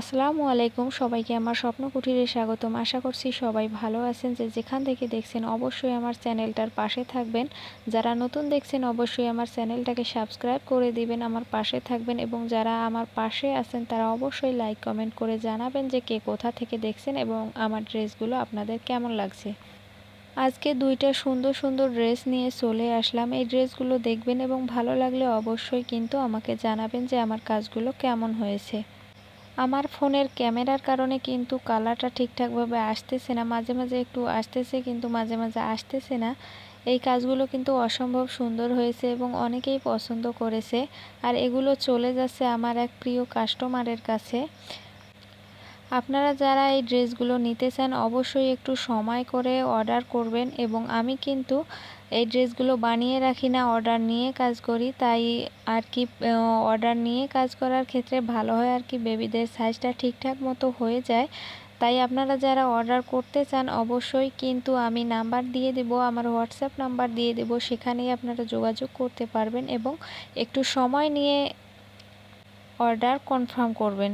আসসালামু আলাইকুম সবাইকে আমার স্বপ্ন কুঠিরে স্বাগতম। আশা করছি সবাই ভালো আছেন। যে যেখান থেকে দেখছেন অবশ্যই আমার চ্যানেলটার পাশে থাকবেন। যারা নতুন দেখছেন অবশ্যই আমার চ্যানেলটাকে সাবস্ক্রাইব করে দিবেন, আমার পাশে থাকবেন এবং যারা আমার পাশে আছেন তারা অবশ্যই লাইক, কমেন্ট করে জানাবেন যে কে কোথা থেকে দেখছেন এবং আমার ড্রেসগুলো আপনাদের কেমন লাগছে। আজকে দুইটা সুন্দর সুন্দর ড্রেস নিয়ে চলে আসলাম। এই ড্রেসগুলো দেখবেন এবং ভালো লাগলে অবশ্যই কিন্তু আমাকে জানাবেন যে আমার কাজগুলো কেমন হয়েছে। আমার ফোনের ক্যামেরার কারণে কিন্তু কালারটা ঠিকঠাকভাবে আসতেছে না। মাঝে মাঝে একটু আসতেছে কিন্তু মাঝে মাঝে আসতেছে না। এই কাজগুলো কিন্তু অসম্ভব সুন্দর হয়েছে এবং অনেকেই পছন্দ করেছে। আর এগুলো চলে যাচ্ছে আমার এক প্রিয় কাস্টমারের কাছে। আপনারা যারা এই ড্রেসগুলো নিতে চান, অবশ্যই একটু সময় করে অর্ডার করবেন এবং আমি কিন্তু এই ড্রেসগুলো বানিয়ে রাখি না, অর্ডার নিয়ে কাজ করি। তাই আর কি অর্ডার নিয়ে কাজ করার ক্ষেত্রে ভালো হয় আর কি, বেবিদের সাইজটা ঠিকঠাক মতো হয়ে যায়। তাই আপনারা যারা অর্ডার করতে চান, অবশ্যই কিন্তু আমি নাম্বার দিয়ে দেব, আমার হোয়াটসঅ্যাপ নাম্বার দিয়ে দেব, সেখানেই আপনারা যোগাযোগ করতে পারবেন এবং একটু সময় নিয়ে অর্ডার কনফার্ম করবেন।